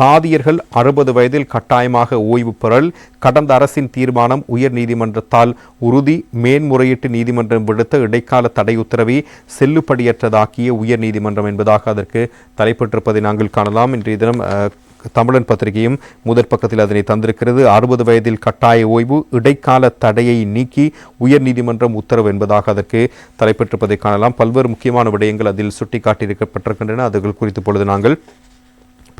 தாதியர்கள் அறுபது வயதில் கட்டாயமாக ஓய்வு பெறல். கடந்த அரசின் தீர்மானம் உயர் நீதிமன்றத்தால் உறுதி. மேன்முறையீட்டு நீதிமன்றம் விடுத்த இடைக்கால தடை உத்தரவை செல்லுபடியற்றதாக்கிய உயர் நீதிமன்றம் என்பதாக அதற்கு தலைப்பட்டிருப்பதை நாங்கள் காணலாம். இன்றைய தினம் தமிழன் பத்திரிகையும் முதற் பக்கத்தில் அதனை தந்திருக்கிறது. அறுபது வயதில் கட்டாய ஓய்வு இடைக்கால தடையை நீக்கி உயர்நீதிமன்றம் உத்தரவு என்பதாக அதற்கு தலைப்பெற்றிருப்பதை காணலாம். பல்வேறு முக்கியமான விடயங்கள் அதில் சுட்டிக்காட்டியிருக்கப்பட்டிருக்கின்றன. அதுகள் குறித்து பொழுது நாங்கள்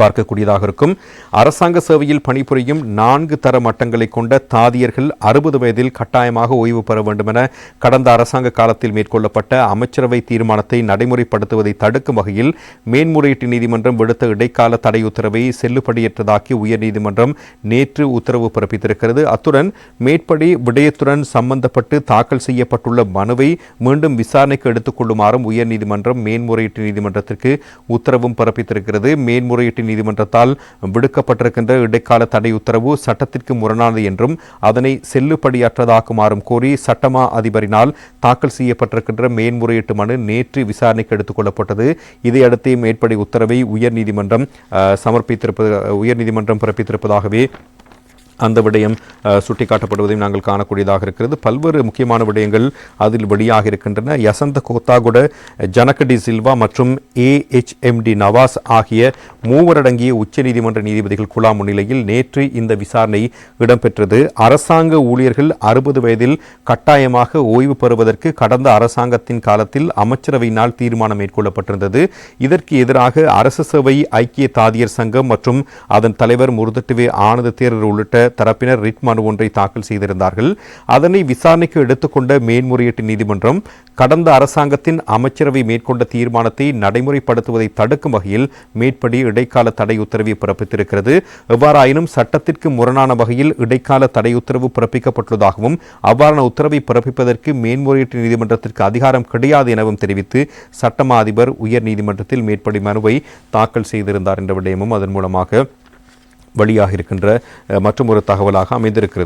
பார்க்கக்கூடியதாக இருக்கும். அரசாங்க சேவையில் பணிபுரியும் நான்கு தர மட்டங்களை கொண்ட தாதியர்கள் அறுபது வயதில் கட்டாயமாக ஓய்வு பெற வேண்டும் என கடந்த அரசாங்க காலத்தில் மேற்கொள்ளப்பட்ட அமைச்சரவை தீர்மானத்தை நடைமுறைப்படுத்துவதை தடுக்கும் வகையில் மேன்முறையீட்டு நீதிமன்றம் விடுத்த இடைக்கால தடை உத்தரவை செல்லுபடியற்றதாக்கி உயர்நீதிமன்றம் நேற்று உத்தரவு பிறப்பித்திருக்கிறது. அத்துடன் மேற்படி விடயத்துடன் சம்பந்தப்பட்டு தாக்கல் செய்யப்பட்டுள்ள மனுவை மீண்டும் விசாரணைக்கு எடுத்துக் கொள்ளுமாறும் உயர்நீதிமன்றம் மேன்முறையீட்டு நீதிமன்றத்திற்கு உத்தரவும் பிறப்பித்திருக்கிறது. மேன்முறையீட்டு நீதிமன்றத்தால் விடுக்கப்பட்டிருக்கின்ற இடைக்கால தடை உத்தரவு சட்டத்திற்கு முரணானது என்றும் அதனை செல்லுபடியற்றதாக்குமாறும் கோரி சட்டமா அதிபரினால் தாக்கல் செய்யப்பட்டிருக்கின்ற மேன்முறையீட்டு மனு நேற்று விசாரணைக்கு எடுத்துக் கொள்ளப்பட்டது. இதையடுத்து மேற்படி உத்தரவை உயர்நீதிமன்றம் சமர்ப்பித்திருப்பது உயர்நீதிமன்றம் பிறப்பித்திருப்பதாகவே அந்த விடயம் சுட்டிக்காட்டப்படுவதையும் நாங்கள் காணக்கூடியதாக இருக்கிறது. பல்வேறு முக்கியமான விடயங்கள் அதில் வெளியாக இருக்கின்றன. யசந்த கோத்தாகுட ஜனகடி சில்வா மற்றும் ஏஎச்எம்டி நவாஸ் ஆகிய மூவரடங்கிய உச்சநீதிமன்ற நீதிபதிகள் குழா முன்னிலையில் நேற்று இந்த விசாரணை இடம்பெற்றது. அரசாங்க ஊழியர்கள் அறுபது வயதில் கட்டாயமாக ஓய்வு பெறுவதற்கு கடந்த அரசாங்கத்தின் காலத்தில் அமைச்சரவையினால் தீர்மானம் மேற்கொள்ளப்பட்டிருந்தது. இதற்கு எதிராக அரசு சேவை ஐக்கிய தாதியர் சங்கம் மற்றும் அதன் தலைவர் முருதட்டுவே ஆனந்த தேரர் உள்ளிட்ட தரப்பினர் ரிட் மனு ஒன்றை தாக்கல் செய்திருந்தார்கள். அதனை விசாரணைக்கு எடுத்துக்கொண்ட மேன்முறையீட்டு நீதிமன்றம் கடந்த அரசாங்கத்தின் அமைச்சரவை மேற்கொண்ட தீர்மானத்தை நடைமுறைப்படுத்துவதை தடுக்கும் வகையில் மேற்படி இடைக்கால தடை உத்தரவை பிறப்பித்திருக்கிறது. எவ்வாறாயினும் சட்டத்திற்கு முரணான வகையில் இடைக்கால தடை உத்தரவு பிறப்பிக்கப்பட்டுள்ளதாகவும் அவ்வாறான உத்தரவை பிறப்பிப்பதற்கு மேன்முறையீட்டு நீதிமன்றத்திற்கு அதிகாரம் கிடையாது எனவும் தெரிவித்து சட்டமா அதிபர் உயர் நீதிமன்றத்தில் மேற்படி மனுவை தாக்கல் செய்திருந்தார் என்ற விடயமும் அதன் மூலமாக வழியாக இருக்கின்ற மற்றும் ஒரு தகவலாக அமைந்திருக்கிறது.